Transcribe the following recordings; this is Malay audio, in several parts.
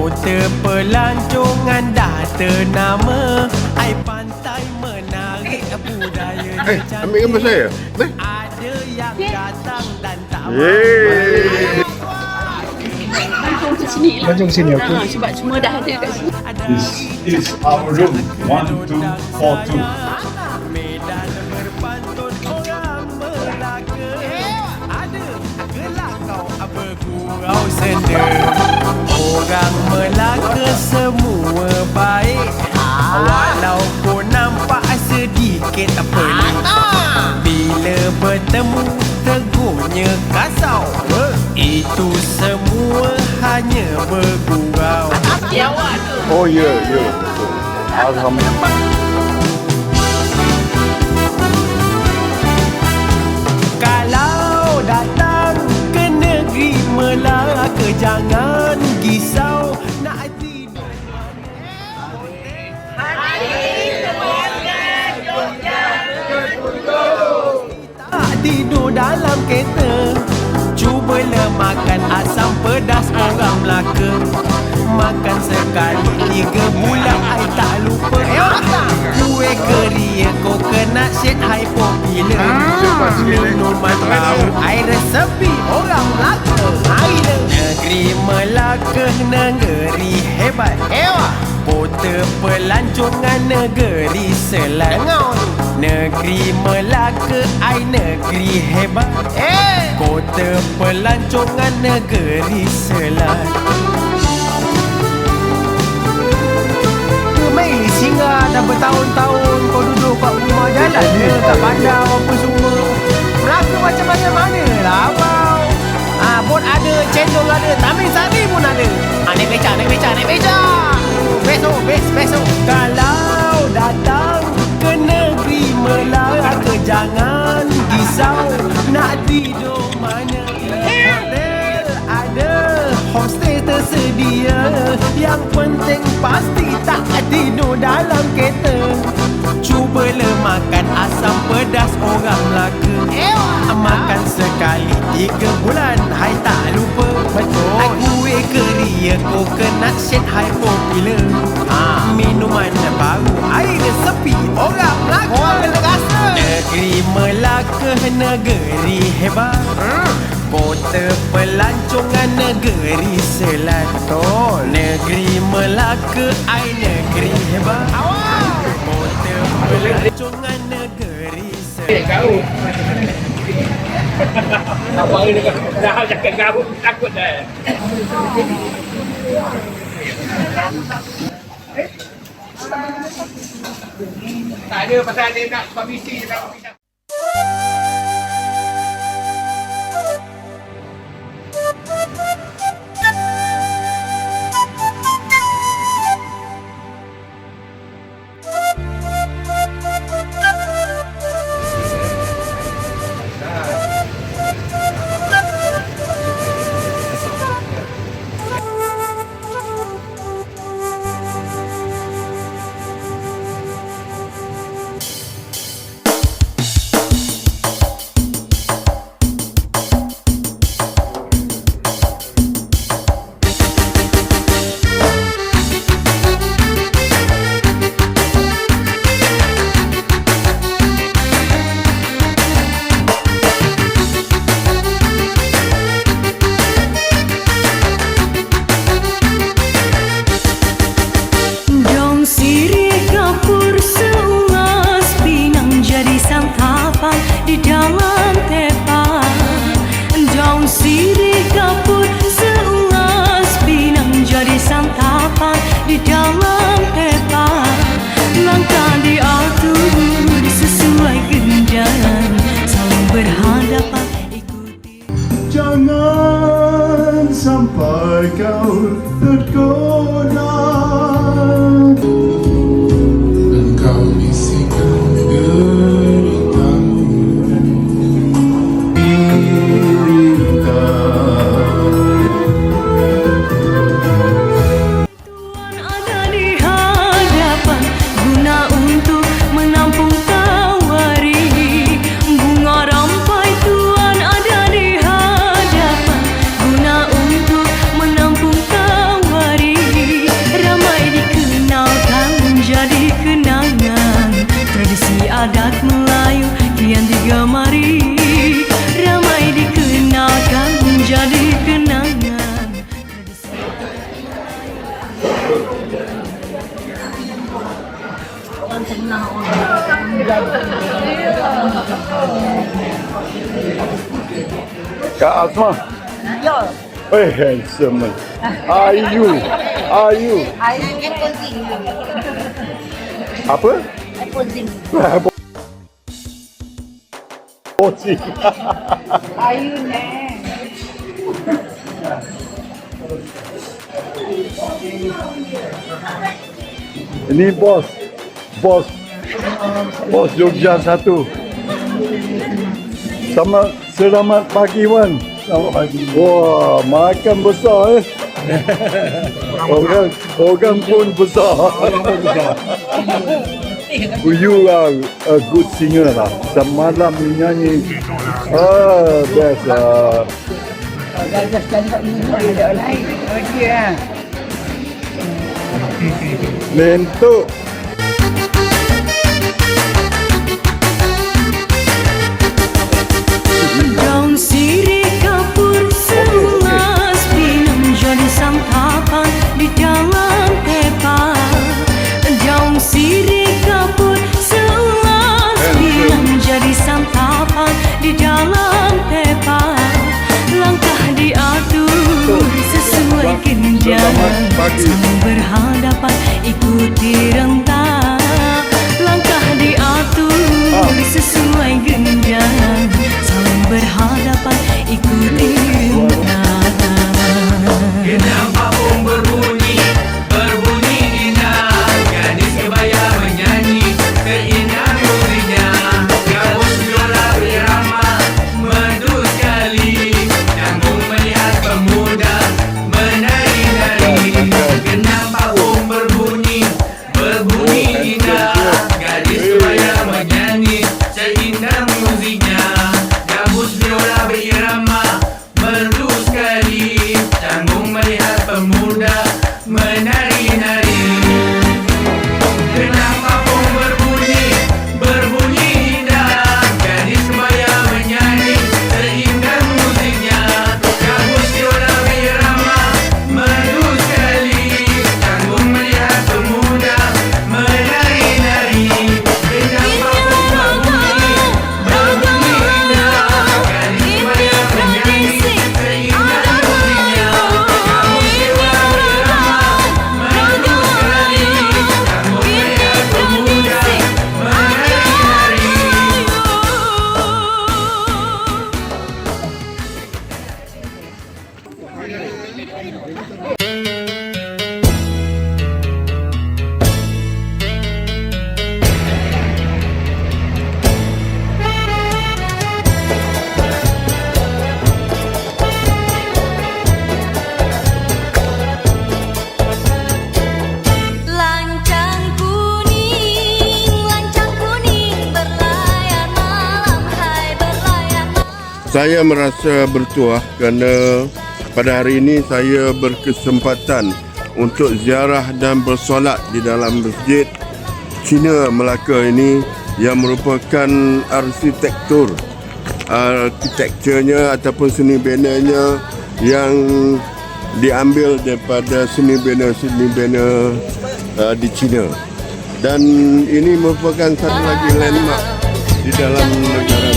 Kota pelancongan dah ternama Ai pantai menarik budaya Eh, ambil gambar saya. Eh. Ada yang datang dan tak Yeay. Langsung ke sini lah. Langsung ke sini, okey. Ha, sebab semua dah ada kat sini. This is our room, 1242. Medan berpantun orang Melaka Ada gelak kau bergurau senda Orang Melaka semua baik Walaupun nampak sedikit pelik Bila bertemu tegurnya kasau Itu semua hanya bergurau tu. Oh, ya, ya. betul. Alhamdulillah. Kalau datang ke negeri Melaka Jangan dalam kereta. Cubalah makan asam pedas orang Melaka. Makan sekali tiga bulan I tak lupa. Kue keria coconut shake hai popular Minuman bau air resepi orang Melaka. Negeri Melaka negeri hebat. Hebat. Kota pelancongan negeri Selangor Negeri Melaka ai negeri hebat. Eh. Kota pelancongan negeri Selangor Kemai singa dah bertahun-tahun kau duduk kat rumah jalan. Dia tak pandang apa semua. Melaka macam-macam mana lah abang. Pun ada cendol ada, tamin sari pun ada. Ah, naik beca, naik beca, naik beca. Besok, bes, besok. Kalau datang ke negeri Melaka jangan risau nak tidur mana. Hotel ada, homestay tersedia Yang penting pasti tak tidur dalam kereta Cubalah makan asam pedas orang Melaka Makan sekali tiga bulan coconut shake Hai popular ha. Minuman baru Air sepi orang Melaka Orang rasa Negeri Melaka negeri hebat Kota pelancongan negeri Selatan Negeri Melaka ai negeri hebat Kota pelancongan negeri Selatan Abang ni dah dah cakap garut takut dah. Tak ada pasal dia nak komisi nak Ecala Asma. Ya. Eh, handsome. man. Are you? Are you? Apa? Posing. Posing. Ini bos. Bos. Bos Jogja satu. Selamat selamat pagi Wan. Selamat pagi. Wah, makan besar eh. orang orang pun besar. you are a good singer lah. Semalam menyanyi. Ah, best lah. Lentuk. Selamat pagi. Saling berhadapan ikuti rentak Langkah diatur sesuai genjangan Saling berhadapan ikuti rentak Kenapa pun berbunyi Saya merasa bertuah kerana pada hari ini saya berkesempatan untuk ziarah dan bersolat di dalam masjid Cina Melaka ini yang merupakan arsitektur arsitekturnya ataupun seni benanya yang diambil daripada seni bena-seni bena uh, di China dan ini merupakan satu lagi landmark di dalam negara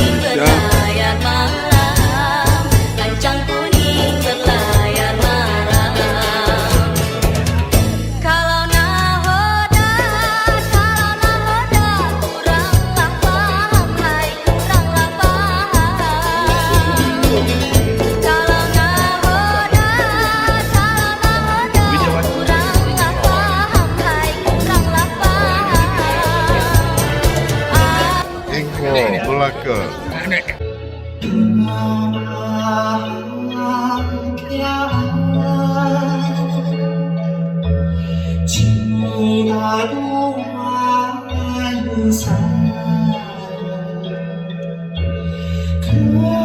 Whoa.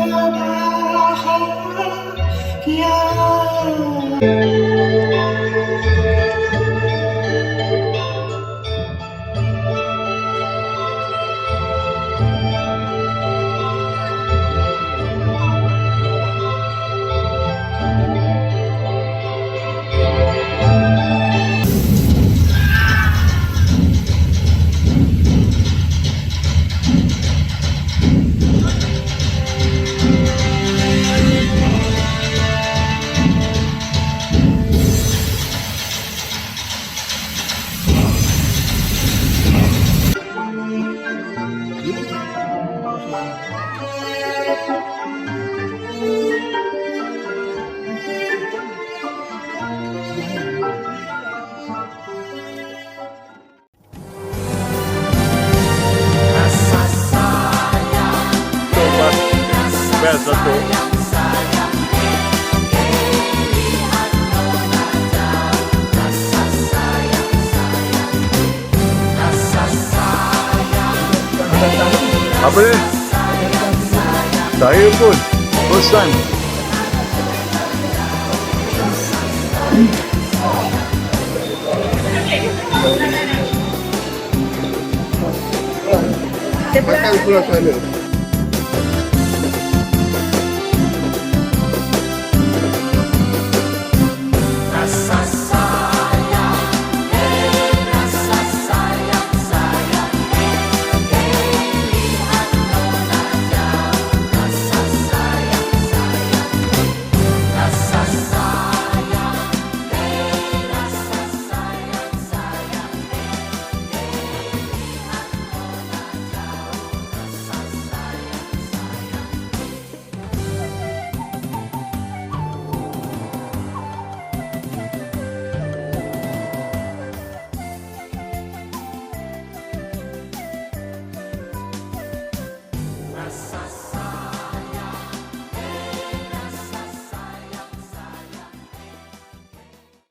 Apa dia? Saya pun First time Makan sebelah sana.